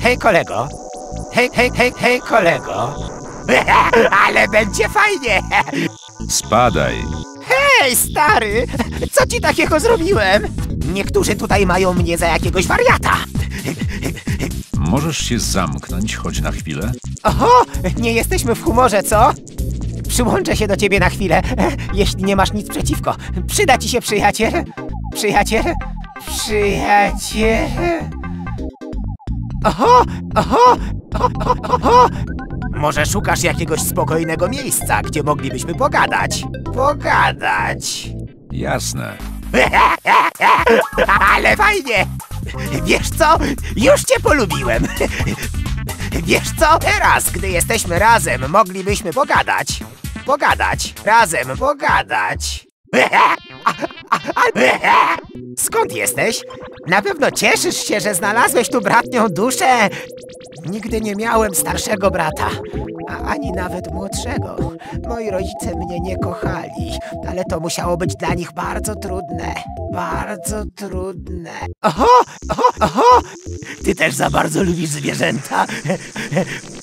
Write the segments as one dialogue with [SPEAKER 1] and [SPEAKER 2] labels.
[SPEAKER 1] Hej kolego. Hej, hej, hej, hej kolego. Ale będzie fajnie.
[SPEAKER 2] Spadaj.
[SPEAKER 1] Hej stary, co ci takiego zrobiłem? Niektórzy tutaj mają mnie za jakiegoś wariata.
[SPEAKER 2] Możesz się zamknąć choć na chwilę?
[SPEAKER 1] Oho, nie jesteśmy w humorze, co? Przyłączę się do ciebie na chwilę, jeśli nie masz nic przeciwko. Przyda ci się przyjaciel? Przyjaciel? Przyjaciel? Oho, oho, oho, oho. Może szukasz jakiegoś spokojnego miejsca, gdzie moglibyśmy pogadać? Pogadać.
[SPEAKER 2] Jasne.
[SPEAKER 1] Ale fajnie! Wiesz co? Już cię polubiłem. Wiesz co? Teraz, gdy jesteśmy razem, moglibyśmy pogadać. Pogadać. Razem pogadać. Skąd jesteś? Na pewno cieszysz się, że znalazłeś tu bratnią duszę. Nigdy nie miałem starszego brata, a ani nawet młodszego. Moi rodzice mnie nie kochali, ale to musiało być dla nich bardzo trudne. Bardzo trudne. Oho, oho, oho! Ty też za bardzo lubisz zwierzęta.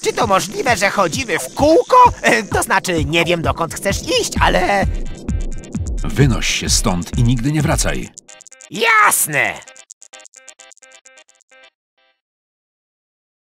[SPEAKER 1] Czy to możliwe, że chodzimy w kółko? To znaczy, nie wiem dokąd chcesz iść, ale...
[SPEAKER 2] Wynoś się stąd i nigdy nie wracaj.
[SPEAKER 1] Jasne!